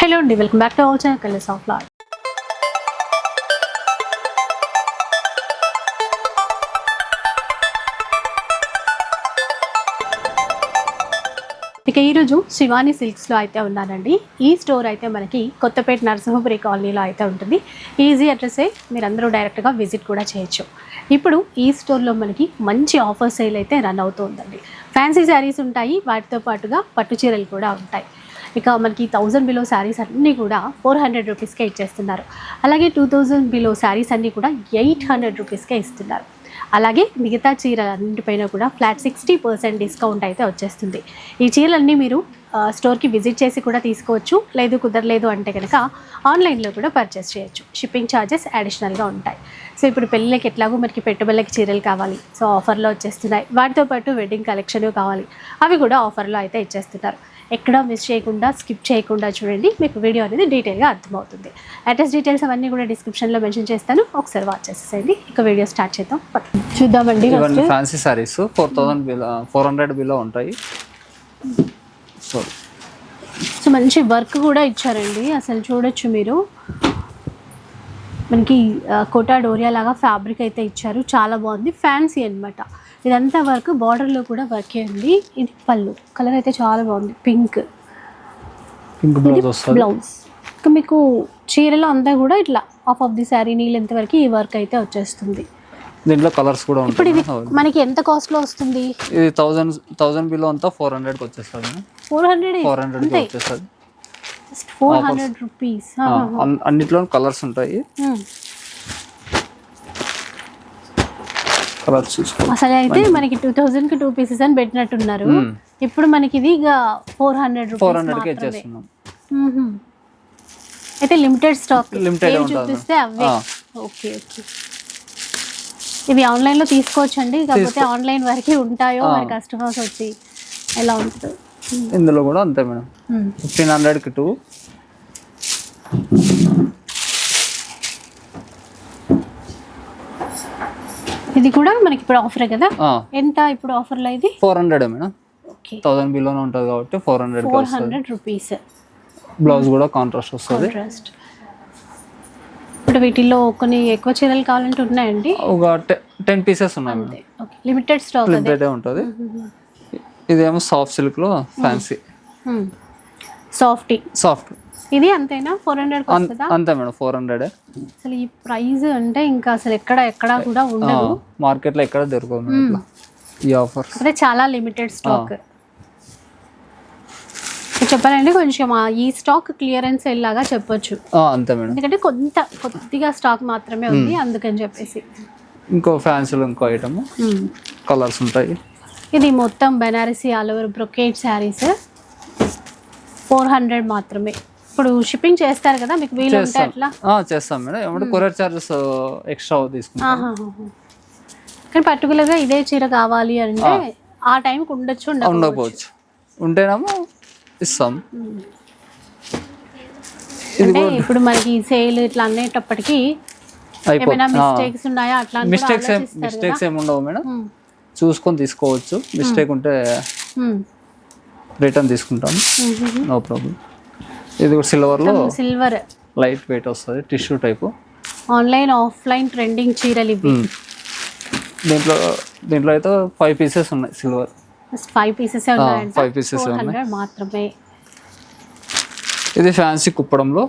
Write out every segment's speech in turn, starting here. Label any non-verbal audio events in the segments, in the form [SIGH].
Hello అండి welcome back to our channel colours of lot ఇక ఈరోజు శివాని సిల్క్స్లో అయితే ఉన్నానండి. ఈ స్టోర్ అయితే మనకి కొత్తపేట నరసింహపురి కాలనీలో అయితే ఉంటుంది. ఈజీ అడ్రస్సే మీరు అందరూ డైరెక్ట్గా విజిట్ కూడా చేయొచ్చు. ఇప్పుడు ఈ స్టోర్లో మనకి మంచి ఆఫర్ సేల్ అయితే రన్ అవుతుందండి. ఫ్యాన్సీ శారీస్ ఉంటాయి వాటితో పాటుగా పట్టు చీరలు కూడా ఉంటాయి. ఇక మనకి థౌజండ్ బిలో శారీస్ అన్నీ కూడా ఫోర్ హండ్రెడ్ రూపీస్కే ఇచ్చేస్తున్నారు. అలాగే టూ థౌజండ్ బిలో శారీస్ అన్నీ కూడా ఎయిట్ హండ్రెడ్ రూపీస్కే ఇస్తున్నారు. అలాగే మిగతా చీరలు అన్నింటిపైన కూడా ఫ్లాట్ సిక్స్టీ పర్సెంట్ డిస్కౌంట్ అయితే వచ్చేస్తుంది. ఈ చీరలన్నీ మీరు స్టోర్కి విజిట్ చేసి కూడా తీసుకోవచ్చు. లేదు కుదరలేదు అంటే కనుక ఆన్లైన్లో కూడా పర్చేస్ చేయొచ్చు. షిప్పింగ్ ఛార్జెస్ అడిషనల్గా ఉంటాయి. సో ఇప్పుడు పెళ్ళిళ్ళకి ఎట్లాగో మనకి పెట్టుబడులకి చీరలు కావాలి. సో ఆఫర్లో వచ్చేస్తున్నాయి. వాటితో పాటు వెడ్డింగ్ కలెక్షన్ కావాలి. అవి కూడా ఆఫర్లో అయితే ఇచ్చేస్తున్నారు. ఎక్కడా మిస్ చేయకుండా స్కిప్ చేయకుండా చూడండి. మీకు వీడియో అనేది డీటెయిల్గా అర్థమవుతుంది. అడ్రస్ డీటెయిల్స్ అవన్నీ కూడా డిస్క్రిప్షన్లో మెన్షన్ చేస్తాను. ఒకసారి వాచ్ చేసేసేయండి. ఇక వీడియో స్టార్ట్ చేద్దాం. చూద్దామండి fancy saris four thousand below four hundred below ఉంటాయి. సో సో మంచి వర్క్ కూడా ఇచ్చారండి. అసలు చూడొచ్చు మీరు. మనకి కోటా డోరియా లాగా ఫ్యాబ్రిక్ అయితే ఇచ్చారు. చాలా బాగుంది. ఫ్యాన్సీ అన్నమాట. ఇదంతా వర్క్ బార్డర్లో కూడా వర్కే ఉంది. ఇది పళ్ళు. కలర్ అయితే చాలా బాగుంది. పింక్ పింక్ బ్లౌజ్ ఇంకా మీకు చీరలో అంతా కూడా ఇట్లా ఆఫ్ ఆఫ్ ది శారీ నీళ్ళెంత వరకు ఈ వర్క్ అయితే వచ్చేస్తుంది. దీంట్లో కలర్స్ కూడా ఇప్పుడు ఇది మనకి ఎంత కాస్ట్లో వస్తుంది? ఇది థౌసండ్ థౌసండ్ బిలో అంతా ఫోర్ హండ్రెడ్కి వచ్చేస్తుంది. ఫోర్ హండ్రెడ్ ఫోర్ హండ్రెడ్కి అంతే. వచ్చేస్తుంది. ఫోర్ హండ్రెడ్ రూపీస్ అన్నిట్లో కలర్స్ ఉంటాయి. కలర్స్ అసలు అయితే మనకి టూ థౌజండ్కి టూ పీసెస్ అని పెట్టినట్టున్నారు. మ్మ్. ఇప్పుడు మనకి ఇది ఇక ఫోర్ హండ్రెడ్ ఫోర్ హండ్రెడ్కి మాత్రమే. ఇచ్చేస్తున్నాం. అయితే లిమిటెడ్ స్టాక్ ఉంటుంది. చూపిస్తే అవే. Okay okay. ఇవి ఆన్లైన్లో తీసుకోవచ్చండి? కాకపోతే ఆన్లైన్ వరకే ఉంటాయో. మరి కస్టమర్స్ వచ్చి ఎలా ఉంటుందో? ఇందులో కూడా అంతే మేడం. ఫిఫ్టీన్ హండ్రెడ్కి టూ ఇది కూడా మనకి ఇప్పుడు ఆఫరే కదా? ఎంత ఇప్పుడు ఆఫర్లో ఇది? Four hundred madam. థౌసండ్ బిలోనే ఉంటుంది కాబట్టి ఫోర్ హండ్రెడ్కి ఫోర్ హండ్రెడ్ రూపీస్ బ్లౌజ్ కూడా కాంట్రాస్ట్ వస్తుంది. ఇప్పుడు వీటిల్లో కొన్ని ఎక్కువ చీరలు కావాలంటే ఉన్నాయండి? ఒక టెన్ పీసెస్ ఉన్నాయి లిమిటెడ్ స్టాక్ లిమిటెడ్ ఉంటుంది. ఇదేమో సాఫ్ట్ సిల్క్లో ఫ్యాన్సీ సాఫ్టీ సాఫ్ట్ ఇది అంతేనా? ఫోర్ హండ్రెడ్ అంతే మేడం ఫోర్ హండ్రెడ్ అసలు ఈ ప్రైస్ అంటే ఇంకా అసలు ఎక్కడ ఎక్కడ కూడా ఉండదు. మార్కెట్లో ఎక్కడ దొరకదు ఈ ఆఫర్ అదే చాలా లిమిటెడ్ స్టాక్ చెప్పాలంటే కొంచెం ఈ స్టాక్ క్లియరెన్స్ లాగా చెప్పొచ్చు. అంతే మేడం. ఎందుకంటే కొంత కొద్దిగా స్టాక్ మాత్రమే ఉంది అందుకని చెప్పేసి. ఇంకో ఫ్యాన్సీలో ఇంకో ఐటమ్. కలర్స్ ఉంటాయి. ఇది మొత్తం Banarasi all over brocade saris four hundred మాత్రమే. ఇప్పుడు షిప్పింగ్ చేస్తారు కదా మీకు వీలు ఉంటే అట్లా? ఆ, చేస్తాం మేడం. ఏమంటే కొరియర్ చార్జెస్ ఎక్స్ట్రా తీసుకుంటాం. కానీ పర్టికులర్గా ఇదే చీర కావాలి అంటే ఆ. టైంకి ఉండొచ్చు ఉండకపోవచ్చు. ఉంటేనేమో ఇస్తాం. అంటే ఇప్పుడు మనకి సేల్ ఇట్లా అనేటప్పటికి మిస్టేక్స్ ఉన్నాయా? అట్లా మిస్టేక్స్. మిస్టేక్స్ ఏమి ఉండవు మేడం. చూసుకొని తీసుకోవచ్చు. మిస్టేక్ ఉంటే. రిటర్న్ తీసుకుంటాం. నో ప్రాబ్లం ఇది కూడా సిల్వర్లో సిల్వర్ లైట్ వెయిట్ వస్తుంది tissue type online offline trending చీరలు ఇవి. దీంట్లో దీంట్లో అయితే ఫైవ్ పీసెస్ ఉన్నాయి silver five pieces pieces four ఉన్నాయి. మాత్రమే. ఇది ఫ్యాన్సీ కుప్పడంలో.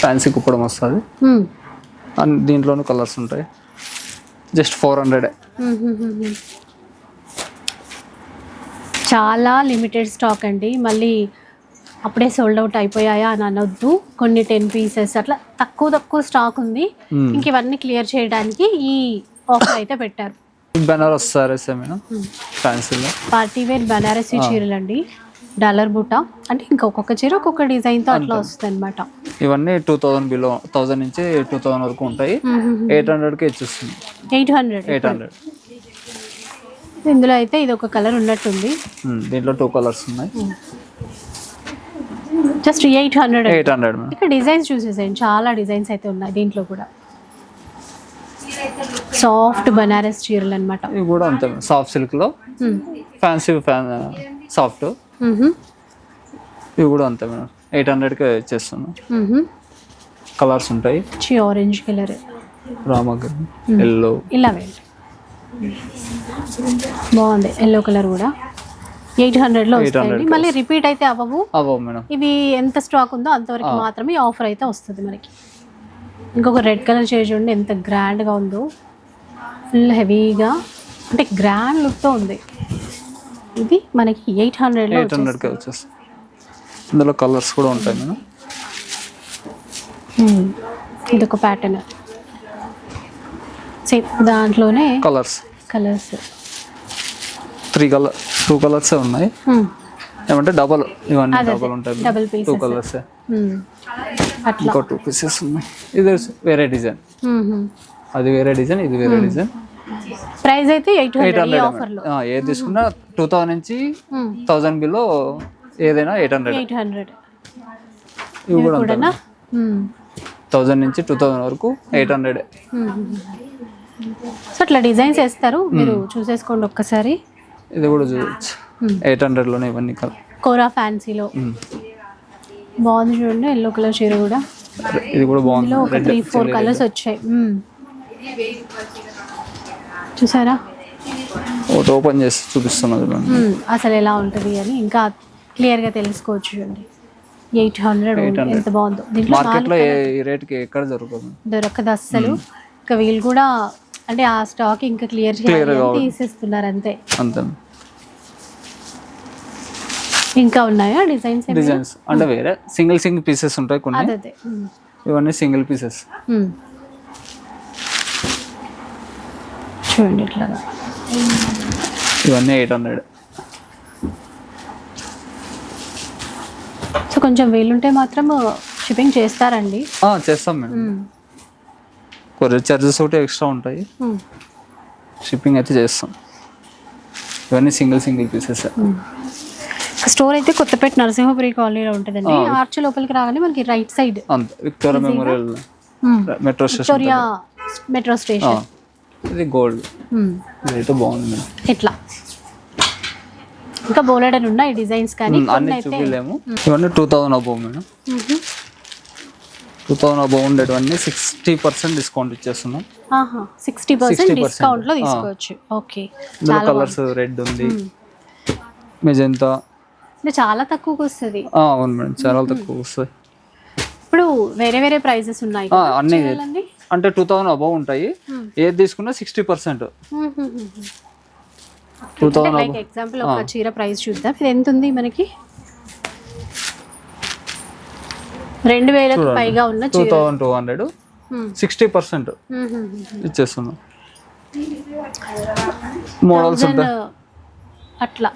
ఫ్యాన్సీ కుప్పడం వస్తుంది. అండ్ దీంట్లోనూ కలర్స్ ఉంటాయి. Just four hundred. చాలా లిమిటెడ్ స్టాక్ అండి. మళ్ళీ అప్పుడే సోల్డ్ అవుట్ అయిపోయాయా అని అనొద్దు. కొన్ని టెన్ పీసెస్ అట్లా తక్కువ తక్కువ స్టాక్ ఉంది. ఇంక ఇవన్నీ క్లియర్ చేయడానికి ఈ ఆఫర్ అయితే పెట్టారు. బెనారస్ సారీస్ ఫ్యాన్సీలో పార్టీ వేర్ బనారసీ చీరలు అండి డాలర్ బూటా అంటే ఇంకా ఒక్కొక్క చీర ఒక్కొక్క డిజైన్తో అట్లా వస్తుంది అనమాట ఇవన్నీ టూ థౌజండ్ బిలో థౌజండ్ నుంచి టూ థౌజండ్ వరకు ఉంటాయి. ఎయిట్ హండ్రెడ్కి ఇచ్చేస్తుంది. ఎయిట్ హండ్రెడ్ ఎయిట్ హండ్రెడ్ ఇందులో అయితే ఇది ఒక కలర్ ఉన్నట్టుంది. దీంట్లో టూ కలర్స్ ఉన్నాయి. Just eight hundred eight hundred ఇక్కడ డిజైన్స్ చూసేసేయండి చాలా డిజైన్స్ అయితే ఉన్నాయి దీంట్లో కూడా. సాఫ్ట్ బనారస్ చీరలు అనమాట ఇవి కూడా అంతే సాఫ్ట్ సిల్క్లో ఫ్యాన్సీ ఫ్యాన్ సాఫ్ట్ ఇవి కూడా అంతే మేడం ఎయిట్ హండ్రెడ్కి ఇచ్చేస్తున్నాం కలర్స్ ఉంటాయి. Orange colour. రామగ్రీ ఎల్లో ఇలా వేయండి. బాగుంది. ఎల్లో కలర్ కూడా. ఎయిట్ హండ్రెడ్లో 800 వస్తాయండి మళ్ళీ రిపీట్ అయితే అవ్వవు. మేడం. ఇవి ఎంత స్టాక్ ఉందో అంతవరకు మాత్రమే ఆఫర్ అయితే వస్తుంది మనకి. ఇంకొక రెడ్ కలర్ షేడ్ చూడండి ఎంత గ్రాండ్గా ఉందో. ఫుల్ హెవీగా అంటే గ్రాండ్ లుక్తో ఉంది. ఇది మనకి ఎయిట్ హండ్రెడ్లో ఎయిట్ హండ్రెడ్కి వచ్చేస్తాయి. ఇందులో కలర్స్ కూడా ఉంటాయి మేడం. ఇది ఒక ప్యాటర్న్ సేమ్ దాంట్లోనే colours colours three colour two colours ఉన్నాయి? ఏమంటే డబల్ ఇవన్నీ డబల్ ఉంటాయి. Double two. కలర్స్ ఇంకో టూ పీసెస్ ఉన్నాయి. ఇది వేరే డిజైన్. అది వేరే డిజైన్ ఇది వేరే డిజైన్. ప్రైస్ అయితే ఎయిట్ హండ్రెడ్ ఏది తీసుకున్నా టూ థౌసండ్ నుంచి థౌసండ్ బిలో ఏదైనా ఎయిట్ హండ్రెడ్ ఎయిట్ హండ్రెడ్ ఇవి కూడా థౌసండ్ నుంచి టూ థౌసండ్ వరకు ఎయిట్ హండ్రెడ్ సో అట్లా డిజైన్స్ వేస్తారు. మీరు చూసేసుకోండి ఒక్కసారి. ఇది కూడా చూడవచ్చు ఎయిట్ హండ్రెడ్లోనే ఇవన్నీ కోరా ఫ్యాన్సీలో. బాగుంది చూడండి ఎల్లో కలర్ చీర కూడా. ఇది కూడా బాగుంది. ఒక త్రీ ఫోర్ కలర్స్ వచ్చాయి. చూసారా? ఒకటి ఓపెన్ చేసి చూపిస్తున్నది చూడండి. అసలు ఎలా ఉంటుంది అని ఇంకా క్లియర్గా తెలుసుకోవచ్చు చూడండి. ఎయిట్ హండ్రెడ్ ఎంత బాగుందో. దీంట్లో మార్కెట్లో ఈ రేట్కి ఎక్కడ దొరకదు? దొరకదు అస్సలు. ఇంకా వీళ్ళు కూడా అంటే ఆ స్టాక్ ఇంకా క్లియర్ తీసేస్తున్నారు అంతే. అంతే. ఇంకా ఉన్నాయా డిజైన్స్ డిజైన్స్. అంటే వేరే సింగిల్ సింగిల్ పీసెస్ ఉంటాయి కొన్ని. ఇవన్నీ సింగిల్ పీసెస్. చూడండి ఇట్లాగా ఇవన్నీ ఎయిట్ హండ్రెడ్. సో కొంచెం వీలుంటే మాత్రం షిప్పింగ్ చేస్తారండి. చేస్తాం మేడం. కొరియర్ చార్జెస్ ఒకటి ఎక్స్ట్రా ఉంటాయి. షిప్పింగ్ అయితే చేస్తాం. ఇవన్నీ సింగిల్ సింగిల్ పీసెస్ స్టోర్ అయితే కొత్తపేట నరసింహపురి కాలనీలో ఉంటుందండి. ఆర్చ్ లోపలికి రాగానే మనకి right side. Victoria memorial metro station metro station. ఇది గోల్డ్. ఇదైతే బాగుంది. ఇట్లా ఇంకా బోలెడన్ ఉన్నాయి డిజైన్స్ కానీ అన్ని చూపించలేము ఇవన్నీ two thousand above madam. Two thousand above ఉండేటివన్నీ sixty percent discount ఇచ్చేస్తున్నాం. సిక్స్టీ పర్సెంట్ డిస్కౌంట్లో తీసుకోవచ్చు. ఓకే ఇందులో కలర్స్ రెడ్ ఉంది. మెజెంతా. చాలా తక్కువకి వస్తుంది. అవును మేడం చాలా తక్కువ వస్తాయి ఇప్పుడు వేరే వేరే ప్రైజెస్ ఉన్నాయి అన్ని? అంటే టూ థౌసండ్ అబౌవ్ ఉంటాయి. ఏది తీసుకున్నా sixty percent. Two thousand like example ఒక చీర ప్రైస్ చూద్దాం. ఇది ఎంత ఉంది మనకి? రెండు వేలకు పైగా ఉన్న two thousand two hundred. Sixty percent. ఇచ్చేస్తున్నాం. మోడల్స్ అట్లా.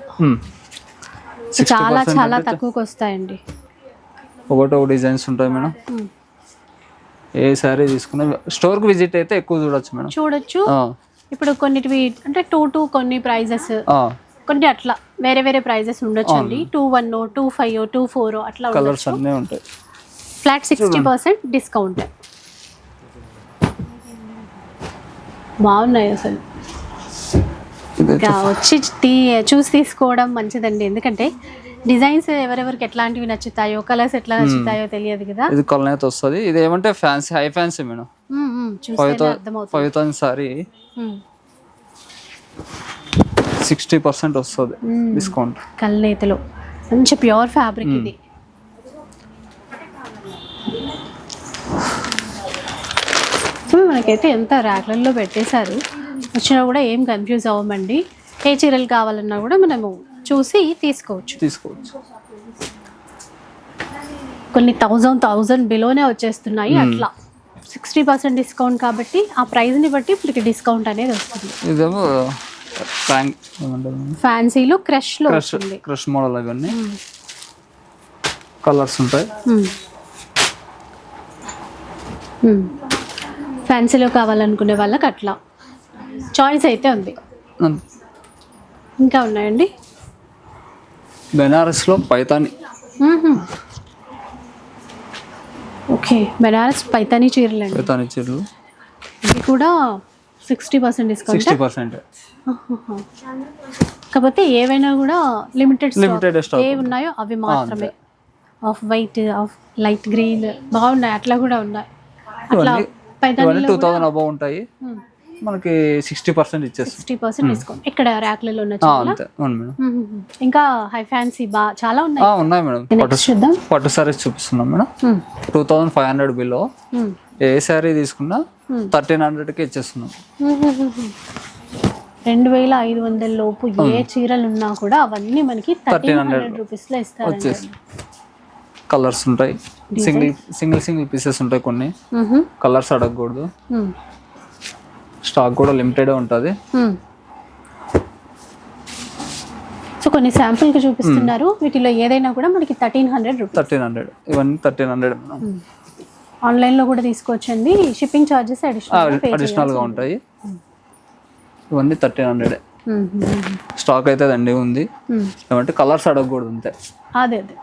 చాలా చాలా తక్కువకి వస్తాయండి. ఒకటో డిజైన్స్ ఉంటాయి మేడం. ఏ శారీ తీసుకున్నా స్టోర్కి విజిట్ అయితే ఎక్కువ చూడొచ్చు మేడం. చూడొచ్చు. ఇప్పుడు కొన్నిటివి అంటే టూ టూ కొన్ని ప్రైజెస్. కొన్ని అట్లా. వేరే వేరే ప్రైజెస్ ఉండొచ్చు అండి two one two five two four అట్లా కలర్స్ అన్నీ ఉంటాయి. ఫ్లాట్ సిక్స్టీ పర్సెంట్ డిస్కౌంట్ బాగున్నాయి అసలు. ఇంకా వచ్చి తీ చూసి తీసుకోవడం మంచిదండి. ఎందుకంటే డిజైన్స్ ఎవరెవరికి ఎట్లాంటివి నచ్చుతాయో కలర్స్ ఎట్లా నచ్చుతాయో తెలియదు కదా. ఇది కలనేత వస్తుంది. ఇది ఏమంటే fancy high fancy madam. Five thousand sorry. Sixty percent వస్తుంది. డిస్కౌంట్ కల్నేతలో మంచి ప్యూర్ ఫ్యాబ్రిక్ ఇది సో మనకైతే ఎంత ర్యాక్లలో పెట్టేశారు. వచ్చినా కూడా ఏం కన్ఫ్యూజ్ అవ్వమండి. ఏ చీరలు కావాలన్నా కూడా మనము చూసి తీసుకోవచ్చు. తీసుకోవచ్చు. కొన్ని థౌజండ్ థౌజండ్ బిలోనే వచ్చేస్తున్నాయి అట్లా. సిక్స్టీ పర్సెంట్ డిస్కౌంట్ కాబట్టి ఆ ప్రైస్ని బట్టి ఇప్పుడు డిస్కౌంట్ అనేది వస్తుంది. ఇదేమో ఫ్యాన్సీలో క్రష్లో క్రష్ మోడల్ అవన్నీ. కలర్స్ ఉంటాయి. ఫ్యాన్సీలో కావాలనుకునే వాళ్ళకి అట్లా. చాయిస్ అయితే ఉంది. ఇంకా ఉన్నాయండి? బెనారస్లో పైతాని. ఓకే బెనారస్ పైతానీ చీరలు అండి పైతాని చీరలు. ఇది కూడా sixty percent discount sixty percent కాకపోతే ఏవైనా కూడా లిమిటెడ్ stock. ఏ ఉన్నాయో అవి మాత్రమే. Off white off light green బాగున్నాయి అట్లా కూడా ఉన్నాయి. అట్లా ఇవన్నీ టూ థౌసండ్ అబౌవ్ ఉంటాయి. మనకి సిక్స్టీ పర్సెంట్ ఇచ్చేస్తాం. సిక్స్టీ పర్సెంట్ డిస్కౌంట్ ఇక్కడ ర్యాక్లలో ఉన్న ఆ, చాలా అంతే. అవును మేడం. ఇంకా హై ఫ్యాన్సీ బా చాలా ఉన్నాయి. ఉన్నాయి మేడం. పట్టు చూద్దాం. పట్టు సారీస్ చూపిస్తున్నాం madam. Two thousand five hundred below. ఏ శారీ తీసుకున్నా థర్టీన్ హండ్రెడ్కి ఇచ్చేస్తున్నాం. రెండు వేల ఐదు వందల లోపు ఏ చీరలు ఉన్నా కూడా అవన్నీ మనకి థర్టీన్ హండ్రెడ్ రూపీస్లో ఇస్తారు కలర్స్ ఉంటాయి. సింగిల్ సింగిల్ సింగిల్ పీసెస్ ఉంటాయి కొన్ని. కలర్స్ అడగకూడదు. స్టాక్ కూడా లిమిటెడ్ ఉంటుంది. సో కొన్ని శాంపుల్కి చూపిస్తున్నారు. వీటిలో ఏదైనా కూడా మనకి thirteen hundred rupees thirteen hundred. ఇవన్నీ థర్టీన్ హండ్రెడ్ ఆన్లైన్లో కూడా తీసుకోవచ్చండి. షిప్పింగ్ చార్జెస్ అడిషనల్ పే అడిషనల్గా ఉంటాయి. ఇవన్నీ థర్టీన్ హండ్రెడ్. స్టాక్ అయితే దండి ఉంది. ఏమంటే కలర్స్ అడగకూడదు అంతే. అదే అదే.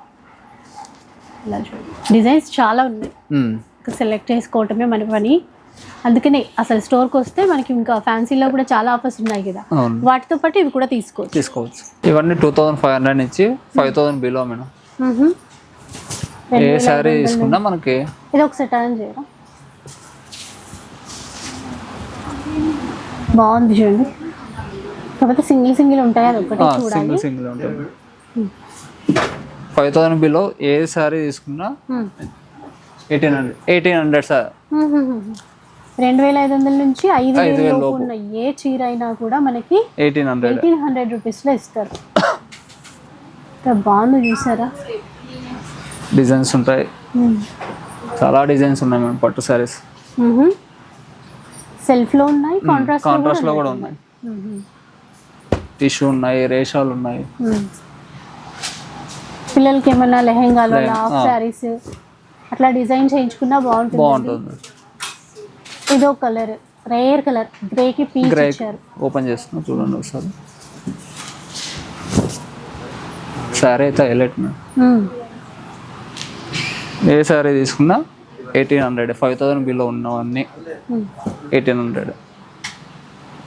ఇలా చూడండి డిజైన్స్ చాలా ఉన్నాయి. సెలెక్ట్ చేసుకోవటమే మన పని. అందుకనే అసలు స్టోర్కి వస్తే మనకి ఇంకా ఫ్యాన్సీలో కూడా చాలా ఆఫర్స్ ఉన్నాయి కదా. వాటితో పాటు ఇవి కూడా తీసుకోవచ్చు. తీసుకోవచ్చు. ఇవన్నీ టూ థౌసండ్ ఫైవ్ హండ్రెడ్ నుంచి ఫైవ్ థౌసండ్ బిలో మేడం. ఏ శారీ తీసుకున్నా మనకి ఇది ఒకసారి టర్న్ చేయరా? బాగుంది చూడండి. కాకపోతే సింగిల్ సింగిల్ ఉంటాయి అది ఒకటి చూడాలి. సింగిల్ సింగిల్ ఉంటుంది ఫైవ్ థౌసండ్ బిలో ఏ శారీ తీసుకున్నా మ్మ్. Eighteen hundred eighteen hundred sir. [LAUGHS] రెండు వేల ఐదు వందల నుంచి ఐదు వేల. ఉన్న ఏ చీర అయినా కూడా మనకి ఎయిటీన్ హండ్రెడ్. ఎయిటీన్ హండ్రెడ్ రూపీస్లో ఇస్తారు. బాగుంది చూసారా? డిజైన్స్ ఉంటాయి. మ్మ్. చాలా డిజైన్స్ ఉన్నాయి మేడం పట్టు మ్మ్హ. సెల్ఫ్లో ఉన్నాయి కాంట్రాస్ట్ కాంట్రాస్ట్లో కూడా ఉన్నాయి. టిష్యూ ఉన్నాయి రేషాలు ఉన్నాయి. పిల్లలకి ఏమన్నా లెహెంగాలు లెహెం- హాఫ్. శారీస్? అట్లా డిజైన్ చేయించుకున్నా బాగుంటుంది బాగుంటుంది. ఇదో కలర్ రేర్ కలర్ గ్రేకి పీచ్ గ్రే ఇచ్చారు. ఓపెన్ చేస్తున్నా చూడండి ఒకసారి. శారీ అయితే హైలైట్. ఏ శారీ తీసుకున్నా? Eighteen hundred five thousand below ఉన్నవన్నీ. Eighteen hundred.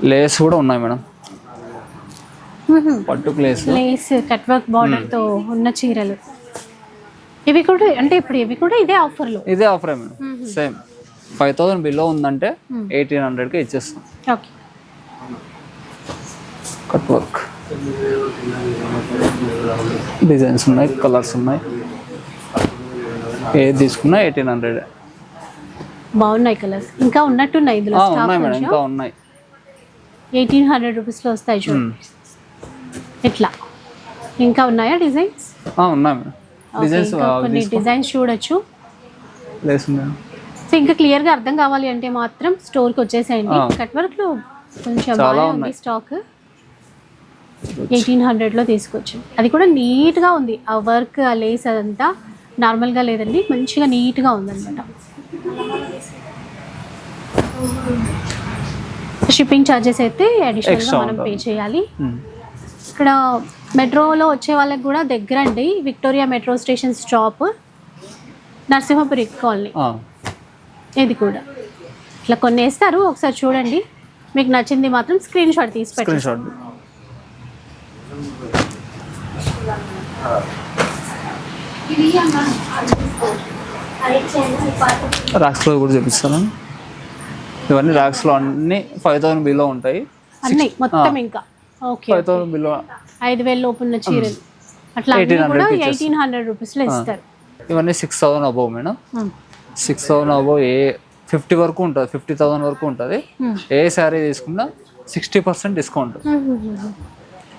లేస్ కూడా ఉన్నాయి మేడం. పట్టు లేస్ లేస్ కట్ వర్క్ బార్డర్తో ఉన్న చీరలు. ఇవి కూడా అంటే ఇప్పుడు ఇవి కూడా ఇదే ఆఫర్లో ఇదే offer madam. Same five thousand below ఉందంటే ఎయిటీన్ హండ్రెడ్కి ఇచ్చేస్తాం. ఓకే కట్ వర్క్ డిజైన్స్ ఉన్నాయి కలర్స్ ఉన్నాయి. ఏది తీసుకున్నా ఎయిటీన్ హండ్రెడ్ బాగున్నాయి కలర్స్ ఇంకా ఉన్నట్టున్నాయి ఇందులో ఉన్నాయి మేడం ఇంకా ఉన్నాయి. ఎయిటీన్ హండ్రెడ్ రూపీస్లో వస్తాయి చూడండి. ఇట్లా ఇంకా ఉన్నాయా డిజైన్స్? ఆ, ఉన్నాయి డిజైన్స్ కొన్ని డిజైన్స్ చూడొచ్చు. సో ఇంకా క్లియర్గా అర్థం కావాలి అంటే మాత్రం స్టోర్కి వచ్చేసేయండి. కట్ వర్క్లో కొంచెం బాగా ఉంది. స్టాక్. ఎయిటీన్ హండ్రెడ్లో తీసుకొచ్చు. అది కూడా నీట్గా ఉంది. ఆ వర్క్ ఆ లేస్ అదంతా నార్మల్గా లేదండి. మంచిగా నీట్గా ఉందన్నమాట. షిప్పింగ్ ఛార్జెస్ అయితే అడిషనల్గా Extra మనం పే. చేయాలి. ఇక్కడ మెట్రోలో వచ్చే వాళ్ళకి కూడా దగ్గర అండి Victoria metro station stop. Narasimhapuri colony. ఇది కూడా. ఇట్లా కొన్ని వేస్తారు. ఒకసారి చూడండి. మీకు నచ్చింది మాత్రం స్క్రీన్ షాట్ తీసి పెట్టండి. రాక్స్లో కూడా చూపిస్తాను. ఇవన్నీ రాక్స్లో అన్ని ఫైవ్ థౌసండ్ బిలో ఉంటాయి. అన్నీ మొత్తం ఇంకా. ఫైవ్ థౌసండ్ బిలో ఐదు వేల లోపు ఉన్న చీరలు. అట్లా అన్నీ 1800 కూడా కి ఎయిటీన్ హండ్రెడ్ రూపీస్లో ఇస్తారు. ఇవన్నీ six thousand above madam. Six thousand above a fifty వరకు ఉంటుంది ఫిఫ్టీ థౌసండ్ వరకు ఉంటుంది. ఏ శారీ తీసుకున్నా సిక్స్టీ పర్సెంట్ డిస్కౌంట్.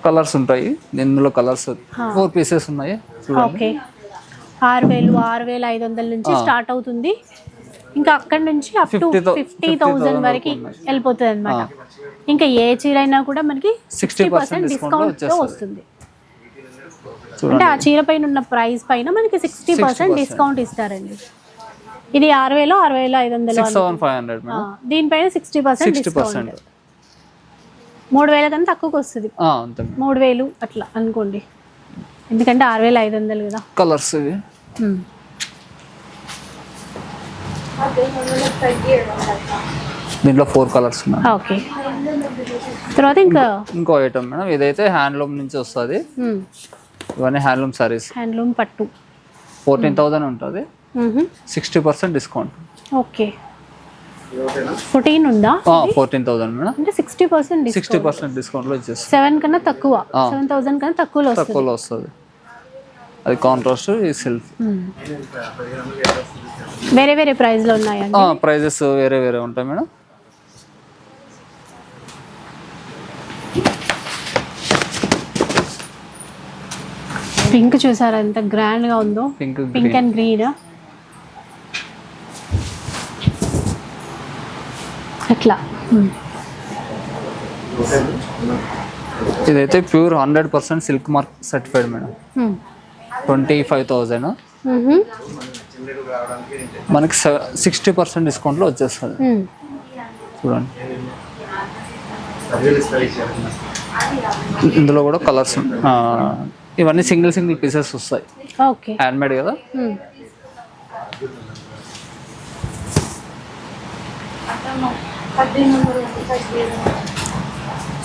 కలర్స్ ఉంటాయి ఇందులో కలర్స్ ఫోర్ పీసెస్ ఉన్నాయి చూడండి. ఓకే. ఆరు వేలు ఆరు వేల ఐదు వందల నుంచి స్టార్ట్ అవుతుంది. ఇంకా అక్కడ నుంచి అప్ టు 50,000 ఫిఫ్టీ థౌసండ్ వరకు వెళ్ళిపోతుంది అనమాట ఇంకా ఏ చీర అయినా కూడా మనకి సిక్స్టీ 60% పర్సెంట్ డిస్కౌంట్. వస్తుంది. అంటే ఆ చీర పైన ఉన్న ప్రైస్ పైన మనకి సిక్స్టీ పర్సెంట్ డిస్కౌంట్ ఇస్తారండి. ఇది ఆరు వేలు ఆరు వేల ఐదు వందలు దీనిపైన సిక్స్టీ పర్సెంట్ డిస్కౌంట్ మూడు వేల కన్నా తక్కువకి వస్తుంది. మూడు. వేలు అట్లా అనుకోండి. ఎందుకంటే ఆరు వేల ఐదు వందలు కదా. కలర్స్ దీంట్లో ఫోర్ కలర్స్ ఉన్నాయి. ఓకే. తర్వాత ఇంకా? ఇంకో ఐటమ్ మేడం ఇదైతే హ్యాండ్లూమ్ నుంచి వస్తుంది. ఇవన్నీ హ్యాండ్లూమ్ సారీస్ హ్యాండ్లూమ్ పట్టు. ఫోర్టీన్ థౌజండ్ ఉంటుంది. Sixty percent discount. Okay. Fourteen ఉందా? Fourteen thousand madam. అంటే సిక్స్టీ పర్సెంట్ సిక్స్టీ పర్సెంట్ డిస్కౌంట్లో ఇచ్చేస్తుంది సెవెన్ కన్నా తక్కువ. సెవెన్ థౌసండ్ కన్నా తక్కువలో తక్కువలో వస్తుంది. అది కాంట్రాస్ట్ ఈ సెల్ఫ్. వేరే వేరే ప్రైస్లో ఉన్నాయండి ప్రైజెస్ వేరే వేరే ఉంటాయి మేడం. పింక్ చూసారా? ఎంత గ్రాండ్గా ఉందో. పింక్ పింక్ అండ్ గ్రీన్ అట్లా. మ్మ్. ఇదైతే pure hundred percent silk mark certified madam. Twenty five thousand. మనకి సిక్స్టీ పర్సెంట్ డిస్కౌంట్లో వచ్చేస్తుంది. చూడండి. ఇందులో కూడా కలర్స్ ఇవన్నీ సింగిల్ సింగిల్ పీసెస్ వస్తాయి. ఓకే. హ్యాండ్మేడ్ కదా.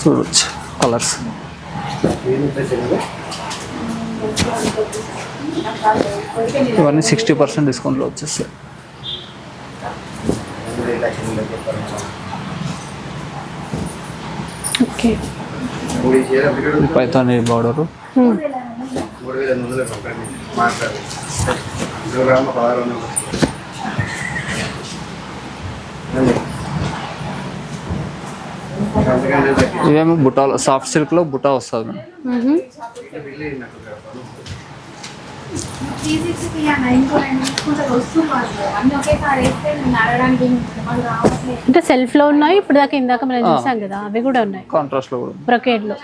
చూడొచ్చు కలర్స్. ఇవన్నీ సిక్స్టీ పర్సెంట్ డిస్కౌంట్లో వచ్చేస్తాయి. ఓకే. పైతాని బార్డరు? ఇవేమో బుటాలో సాఫ్ట్ సిల్క్లో బుటా వస్తుంది. కాదు. అంటే సెల్ఫ్లో ఉన్నాయి ఇప్పుడు దాకా ఇందాక మనం చూసాం కదా అవి కూడా ఉన్నాయి. బ్రొకేడ్లో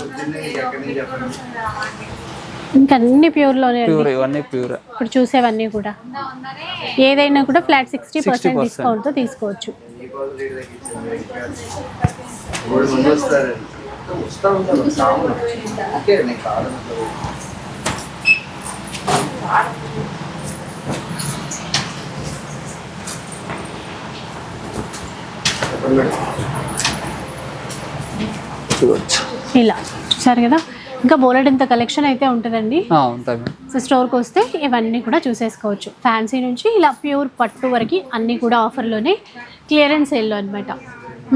పొద్దున్నే ఎక్కడి నుంచి చెప్పండి ఇంకా అన్ని ప్యూర్లోనే ప్యూర్ ఇవన్నీ ప్యూర్ ఇప్పుడు చూసేవన్నీ కూడా. ఏదైనా కూడా ఫ్లాట్ సిక్స్టీ పర్సెంట్ 60%. డిస్కౌంట్తో తీసుకోవచ్చు. ఇలా. చూసారు కదా? ఇంకా బోలెడ్ ఇంత కలెక్షన్ అయితే ఉంటుందండి. సో స్టోర్కి వస్తే ఇవన్నీ కూడా చూసేసుకోవచ్చు. ఫ్యాన్సీ నుంచి ఇలా ప్యూర్ పట్టు వరకు అన్నీ కూడా ఆఫర్లోనే క్లియరెన్స్ సేల్లో అనమాట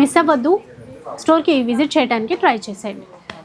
మిస్ అవ్వద్దు. స్టోర్కి విజిట్ చేయడానికి ట్రై చేసేయండి.